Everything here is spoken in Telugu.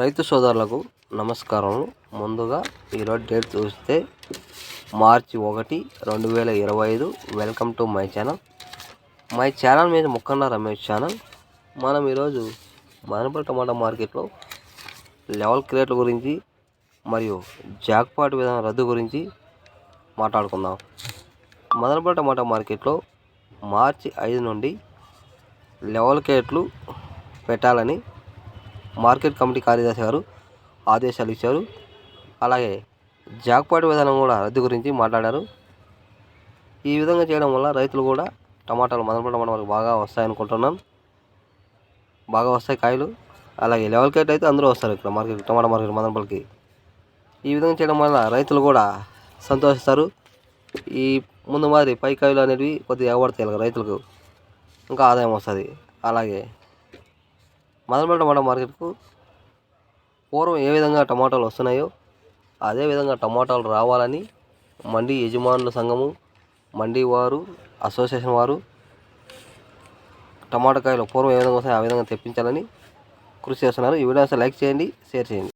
రైతు సోదరులకు నమస్కారం ముందుగా ఈరోజు డేట్ చూస్తే మార్చి ఒకటి రెండు వేల ఇరవై ఐదు. Welcome to my channel my channel మీద ముక్కన్న రమేష్ ఛానల్ మనం ఈరోజు మదనపల్లి టమాటా మార్కెట్లో లెవెల్ క్రియేట్ల గురించి మరియు జాక్పాట్ విధానం రద్దు గురించి మాట్లాడుకుందాం. మదనపల్లి టమాటా మార్కెట్లో మార్చి ఐదు నుండి లెవెల్ క్రేట్లు పెట్టాలని మార్కెట్ కమిటీ కార్యదర్శి గారు ఆదేశాలు ఇచ్చారు. అలాగే జాక్పాట్ విధానం కూడా రద్దు గురించి మాట్లాడారు. ఈ విధంగా చేయడం వల్ల రైతులు కూడా టమాటాలు మదనపల్లి టమాటా మనకు బాగా వస్తాయనుకుంటున్నాం. బాగా వస్తాయి కాయలు. అలాగే లెవెల్ కేట్ అయితే అందరూ వస్తారు ఇక్కడ మార్కెట్ టమాటా మార్కెట్ మదనపల్లికి ఈ విధంగా చేయడం వల్ల రైతులు కూడా సంతోషిస్తారు. ఈ ముందు మాదిరి పై కాయలు అనేవి కొద్దిగా ఎగబడతాయి రైతులకు. ఇంకా ఆదాయం వస్తుంది. అలాగే మదనపల్లి టమాటా మార్కెట్కు పూర్వం ఏ విధంగా టమాటాలు వస్తున్నాయో అదే విధంగా టమాటాలు రావాలని మండీ యజమానుల సంఘము మండీ వారు అసోసియేషన్ వారు టమాటా కాయలు పూర్వం ఏ విధంగా వస్తాయో ఆ విధంగా తెప్పించాలని కృషి చేస్తున్నారు. ఈ వీడియో లైక్ చేయండి షేర్ చేయండి.